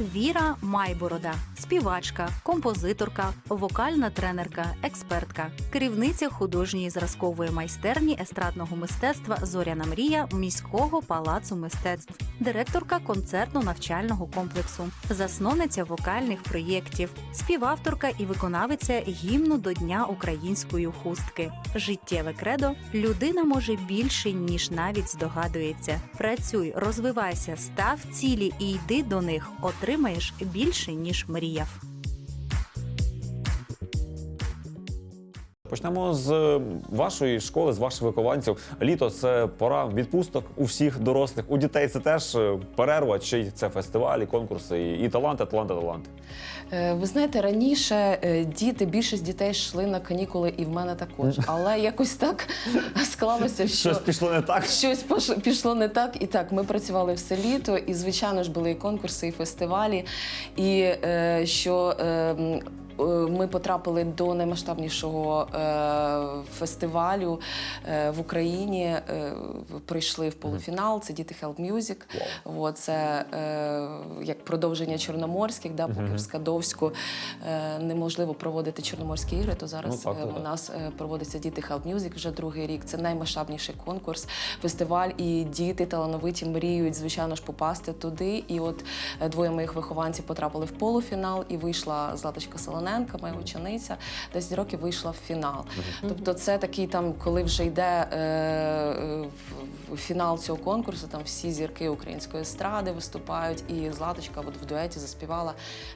Віра Майборода, співачка, композиторка, вокальна тренерка, експертка, керівниця художньої зразкової майстерні естрадного мистецтва Зоряна мрія міського палацу мистецтв, директорка концертно-навчального комплексу, засновниця вокальних проєктів, співавторка і виконавиця гімну до Дня української хустки. Життєве кредо людина може більше ніж навіть здогадується. Працюй, розвивайся, став цілі і йди до них. Отримаєш більше ніж мріяв. Почнемо з вашої школи, з ваших вихованців. Літо це пора відпусток у всіх дорослих. У дітей це теж е, перерва, чи це фестивалі, конкурси і, і таланти, таланти, таланти. Е, Ви знаєте, раніше е, діти, більшість дітей йшли на канікули, і в мене також. Але якось так склалося, що Щось пішло не так. щось пішло не так. І так, ми працювали все літо, і звичайно ж були і конкурси, і фестивалі. І що е, е, ми потрапили до наймасштабнішого е, фестивалю е, в Україні. Е, прийшли в полуфінал. Це діти Help Music. От, це е, як продовження чорноморських, да, поки в Скадовську е, неможливо проводити чорноморські ігри, то зараз Ну, так, е, у нас е, проводиться діти Help Music вже другий рік. Це наймасштабніший конкурс, фестиваль, і діти талановиті мріють, звичайно ж, попасти туди. І от е, двоє моїх вихованців потрапили в полуфінал, і вийшла Златочка Солоненка, моя учениця, 10 років вийшла в фінал. Тобто, це такий там, коли вже йде е, в фінал цього конкурсу, там всі зірки української естради виступають, і Златочка от в дуеті заспівала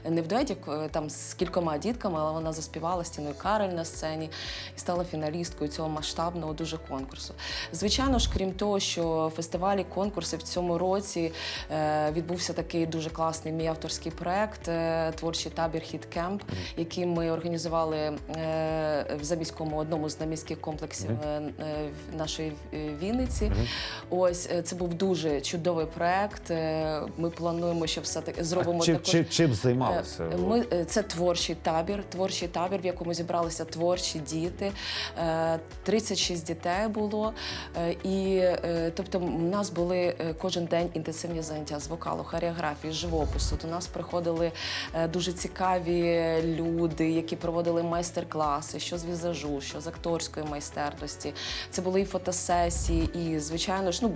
не в дуеті е, там з кількома дітками, але вона заспівала стіною Карель на сцені і стала фіналісткою цього масштабного дуже конкурсу. Звичайно ж, крім того, що фестивалі, конкурси в цьому році е, відбувся такий дуже класний мій авторський проект е, творчий табір Хіт Кемп, який ми організували в заміському одному з наміських комплексів нашої Вінниці. Ось е, це був дуже чудовий проект. Е, Ми плануємо, що все таки зробимо Чи, також. чи, чим займалися? Е, Ми це творчий табір, творчий табір, в якому зібралися творчі діти. Е, 36 дітей було. І тобто, у нас були кожен день інтенсивні заняття з вокалу, хореографії, живопису. До нас приходили дуже цікаві люди, які проводили майстер-класи, що з візажу, що з акторської майстерності. Це були і фотосесії, і звичайно ж, ну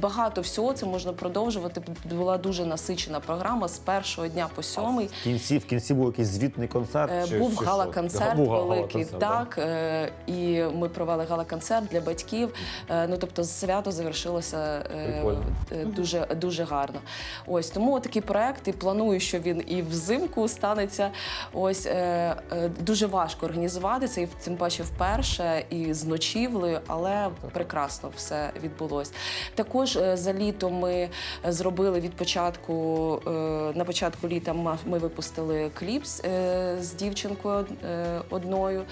багато всього це можна продовжувати. Була дуже насичена програма з першого дня по сьомий. В кінці, в кінці був якийсь звітний концерт? Е, чи- Був чи гала-концерт Був гала- великий, гала-концерт, да? так. е, І ми провели гала-концерт для батьків. Е, Ну тобто свято завершилося е, Прикольно. е, дуже дуже гарно. Ось тому такий проект і планую, що він і взимку станеться. Ось е, е, дуже важко організувати це, і тим паче вперше, і з ночівлею, але прекрасно все відбулось. Також е, за літо ми зробили від початку е, на початку літа ми випустили кліп з, е, дівчинкою е, одною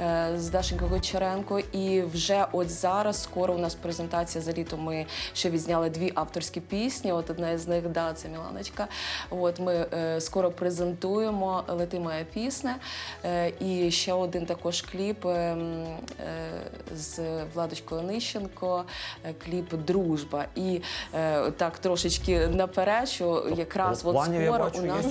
е, з Дашенькою Гончаренко. І вже от зараз скоро у нас презентація за літо. Ми ще відзняли дві авторські пісні. От одна з них да, це Міланочка. От ми е, скоро презентуємо Лети моя пісня. Е, і ще один також кліп е, м, е, з Владочкою Нищенко, е, кліп Дружба. І е, так трошечки наперед, що якраз от планів я скоро бачу, у нас.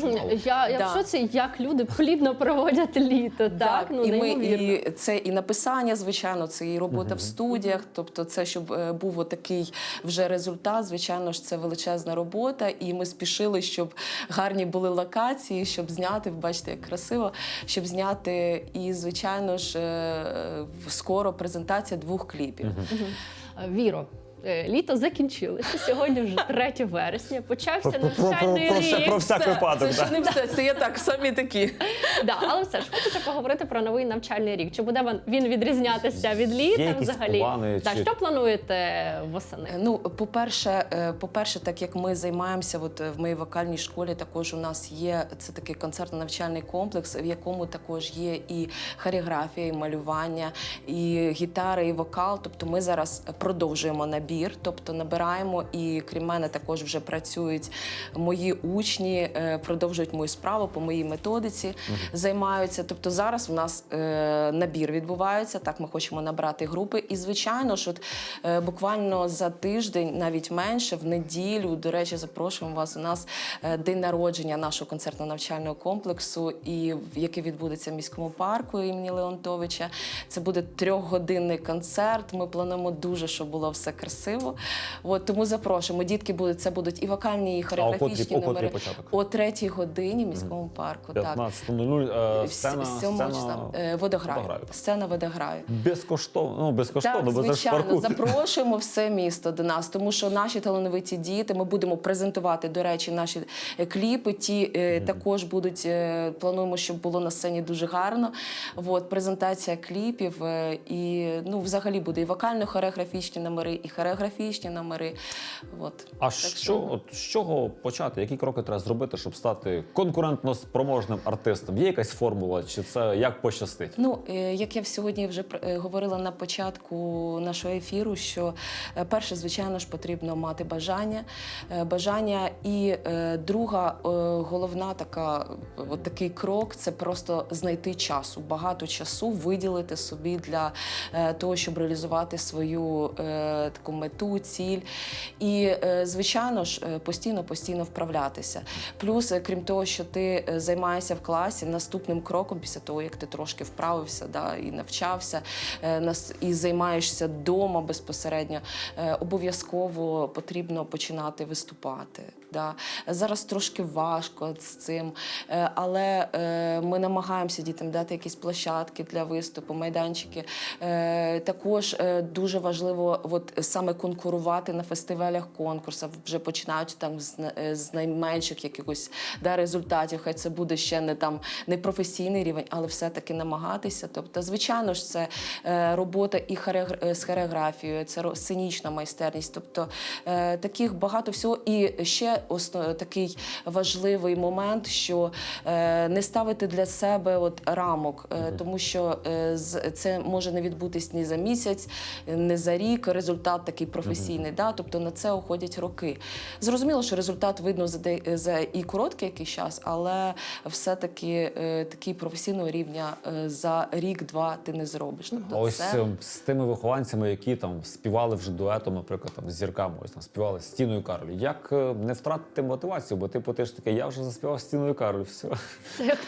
Я, я Да. в шоці, як люди плідно проводять літо. Так, ну і, ми, і це і написання, звичайно, це і робота в студіях. Тобто, це щоб е, був такий вже результат. Звичайно ж, це величезна робота, і ми спішили, щоб гарні були локації, щоб зняти. Бачите, як красиво, щоб зняти. І звичайно ж, е, скоро презентація двох кліпів. Е, Віро. Е, Літо закінчилося. Сьогодні вже 3 вересня. Почався навчальний про рік. про всяк випадок. Це ще не все. Це я так, самі такі. Да, але все ж хочеться поговорити про новий навчальний рік. Чи буде він- він відрізнятися від літа якісь взагалі? плани, Так, чи- що плануєте восени? Ну, по-перше, е, по-перше, так як ми займаємося, от е, в моїй вокальній школі також у нас є це такий концертно-навчальний комплекс, в якому також є і хореографія, і малювання, і гітара, і вокал. Тобто ми зараз продовжуємо набір. Набір, тобто набираємо, і крім мене також вже працюють мої учні, е, продовжують мою справу по моїй методиці, займаються. Тобто зараз в нас е, набір відбувається. Так, ми хочемо набрати групи. І звичайно ж, от е, буквально за тиждень, навіть менше, в неділю, до речі, запрошуємо вас. У нас день народження нашого концертно-навчального комплексу, і який відбудеться в міському парку імені Леонтовича. Це буде трьохгодинний концерт. Ми плануємо дуже, щоб було все красиво. От тому запрошуємо. Дітки будуть це будуть і вокальні, і А о хореографічні котрій, о номери. початок? О третій годині в міському парку. Так. 15.00 е, С- сцена, сцена Е, водограю. Сцена водограю. безкоштовно, ну безкоштовно, Так, звичайно, парку. запрошуємо все місто до нас, тому що наші талановиті діти. Ми будемо презентувати, до речі, наші е, кліпи. Ті е, також будуть. е, Плануємо, щоб було на сцені дуже гарно. От презентація кліпів е, і ну, взагалі буде і вокально-хореографічні номери, і хореографічні номери. От А Так що, от, з чого почати? Які кроки треба зробити, щоб стати конкурентно спроможним артистом? Є якась формула, чи це як пощастить? Ну, е, як я сьогодні вже е, говорила на початку нашого ефіру, що е, перше, звичайно ж, потрібно мати бажання. Бажання і друга головна така, от такий крок це просто знайти часу, багато часу виділити собі для того, щоб реалізувати свою таку мету, ціль. І, е, звичайно ж, е, постійно, постійно вправлятися. Плюс, е, крім того, що ти е, займаєшся в класі, наступним кроком, після того, як ти трошки вправився да, і навчався, е, і займаєшся вдома безпосередньо, е, обов'язково потрібно починати виступати. Да. Зараз трошки важко з цим, е, але е, ми намагаємося дітям дати якісь площадки для виступу, майданчики. Е, Також дуже важливо от, саме конкурувати на фестивалях, конкурсах, вже починаючи там з, на- з найменших якихось да, результатів. Хай це буде ще не там не професійний рівень, але все-таки намагатися. Тобто, звичайно ж, це робота і з хореографією, це сценічна майстерність. Тобто таких багато всього. І ще осно, такий важливий момент, що е, не ставити для себе от рамок, е, тому що е, з- це може не відбутись ні за місяць, не за рік. Результат такий професійний. Да? Тобто на це уходять роки. Зрозуміло, що результат видно за, де, за і короткий якийсь час, але все-таки е, такий професійного рівня е, за рік-два ти не зробиш. Тобто А ось це... з тими вихованцями, які там співали вже дуетом, наприклад, там з зірками, ось там співали з Тіною Карлі. Як е, не втратити мотивацію? Бо типу ти ж такий, я вже заспівав з Тіною Карлі. Все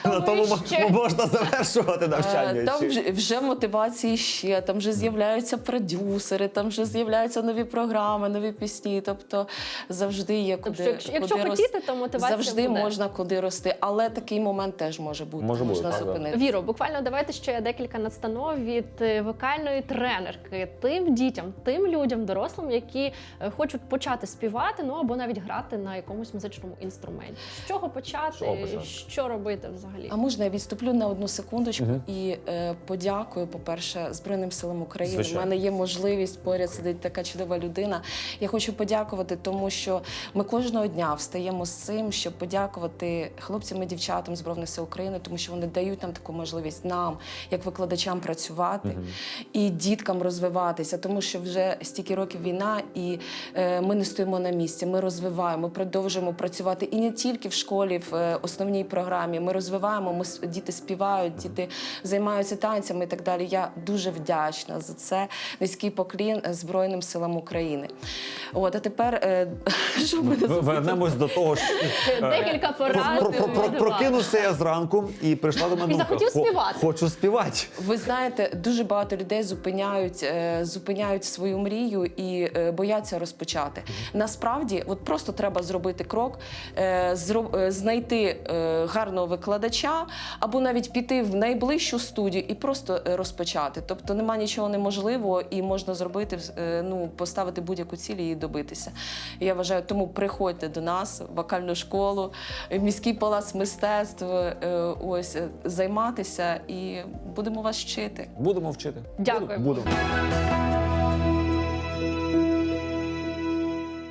на тому ще. можна завершувати Е, навчання. Там вже, вже мотивації ще, там вже з'являються продюсери, там вже з'являються нові програми, нові пісні. Тобто завжди є куди, Тобто, якщо- якщо куди хотіти, то мотивація завжди буде. можна куди рости. Але такий момент теж може бути. Може можна так, зупинити. Віро, буквально давайте ще декілька настанов від е, вокальної тренерки тим дітям, тим людям, дорослим, які е, хочуть почати співати, ну або навіть грати на якомусь музичному інструменті. З чого почати? Чого почати? Що робити взагалі? А можна я відступлю на одну секундочку Мгм. і е, подякую, по-перше, Збройним силам України. У мене є можливість поряд сидить така чудова людина. Я хочу подякувати, тому що ми кожного дня встаємо з цим, щоб подякувати хлопцям і дівчатам Збройних сил України, тому що вони дають нам таку можливість нам, як викладачам, працювати і діткам розвиватися, тому що вже стільки років війна, і е, ми не стоїмо на місці. Ми розвиваємо, ми продовжуємо працювати і не тільки в школі, в е, основній програмі. Ми розвиваємо, ми с- діти співають, діти займаються танцями і так далі. Я дуже вдячна за це. Низький поклін е, Збройним силам України. От а тепер е, що буде Вернемось до того, що е, Декілька порад. прокинувся я зранку і прийшла до мене. Захотів «Хо- співати». Хочу співати. Ви знаєте, дуже багато людей зупиняють, зупиняють свою мрію і бояться розпочати. Насправді, от просто треба зробити крок, е, е, знайти е, гарного викладача, або навіть піти в найближчу студію і просто розпочати. Тобто нема нічого неможливого і можна зробити, ну поставити будь-яку ціль і добитися. Я вважаю, тому приходьте до нас в вокальну школу, в міський палац мистецтв. Ось займатися і будемо вас вчити. Будемо вчити. Дякую. Будемо.